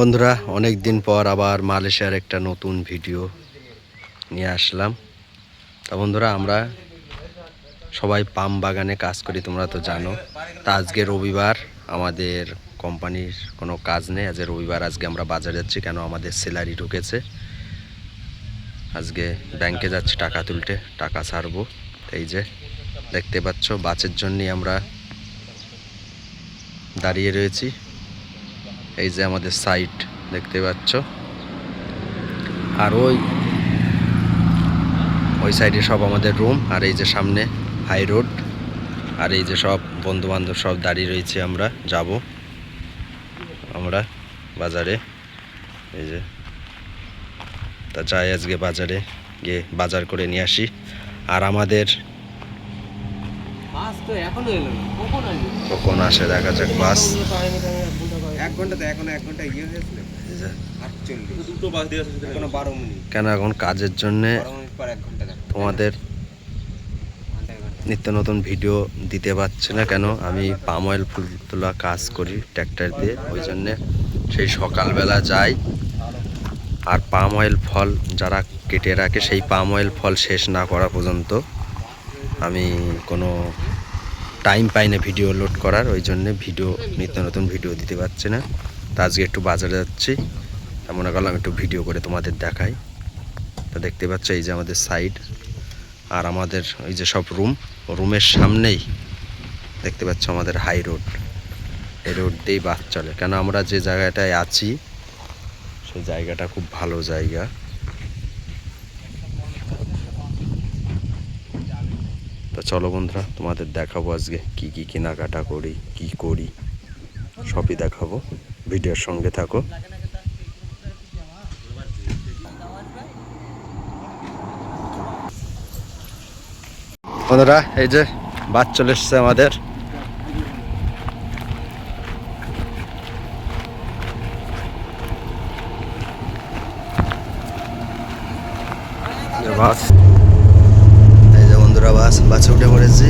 বন্ধুরা, অনেক দিন পর আবার মালয়েশিয়ার একটা নতুন ভিডিও নিয়ে আসলাম। তা বন্ধুরা, আমরা সবাই পাম বাগানে কাজ করি, তোমরা তো জানো। তা আজকে রবিবার, আমাদের কোম্পানির কোনো কাজ নেই। আজকে রবিবার, আজকে আমরা বাজারে যাচ্ছি কেন? আমাদের স্যালারি ঢুকেছে। আজকে ব্যাংকে যাচ্ছি টাকা তুলতে, টাকা ছাড়বো। এই যে, দেখতে পাচ্ছ, বাসের জন্যই আমরা দাঁড়িয়ে রয়েছি। এই যে আমাদের সাইট দেখতে পাচ্ছ। আর ওই ওই সাইডে সব আমাদের রুম, আর এই যে সামনে হাই রোড, আর এই যে সব বন্ধু বান্ধব সব দাঁড়িয়ে রয়েছে, আমরা যাব। আমরা বাজারে, এই যে। তা যাই আজকে বাজারে গিয়ে বাজার করে নিয়ে আসি। আর আমাদের তো এখনও এলো না। কখন আসবে? কখন আসে দেখা যাক বাস। এক ঘণ্টা তো এখনও এক ঘণ্টা ইয়ে হয়েছিল এই যে। আটচল্লিশ। দুটো বাস দিয়ে এখনও বারো মিনিট। কেন এখন কাজের জন্যে তোমাদের। নিত্য নতুন ভিডিও দিতে পারছি না কেন? আমি পাম অয়েল ফুল তোলা কাজ করি ট্র্যাক্টর দিয়ে ওই জন্যে সেই সকালবেলা যাই। আর পাম অয়েল ফল যারা কেটে রাখে সেই পাম অয়েল ফল শেষ না করা পর্যন্ত আমি কোনো টাইম পাই না ভিডিও লোড করার, ওই জন্যে ভিডিও নিত্য নতুন ভিডিও দিতে পারছি না। তা আজকে একটু বাজারে যাচ্ছি। মনে করলাম একটু ভিডিও করে তোমাদের দেখাই। তা দেখতে পাচ্ছ এই যে আমাদের সাইড আর আমাদের ওই যে সব রুম রুমের সামনেই দেখতে পাচ্ছ আমাদের হাই রোড এই রোড দিয়েই বাস চলে। কেন আমরা যে জায়গাটায় আছি, সেই জায়গাটা খুব ভালো জায়গা। চলো বন্ধুরা, তোমাদের দেখাবো আজকে কি কি কেনাকাটা করি, কি করি। সবই দেখাবো। ভিডিওর সঙ্গে থাকো। বন্ধুরা, এই যে বাস চলে এসছে আমাদের। বাস। বন্ধুরা বাস বাসে উঠে পড়েছি।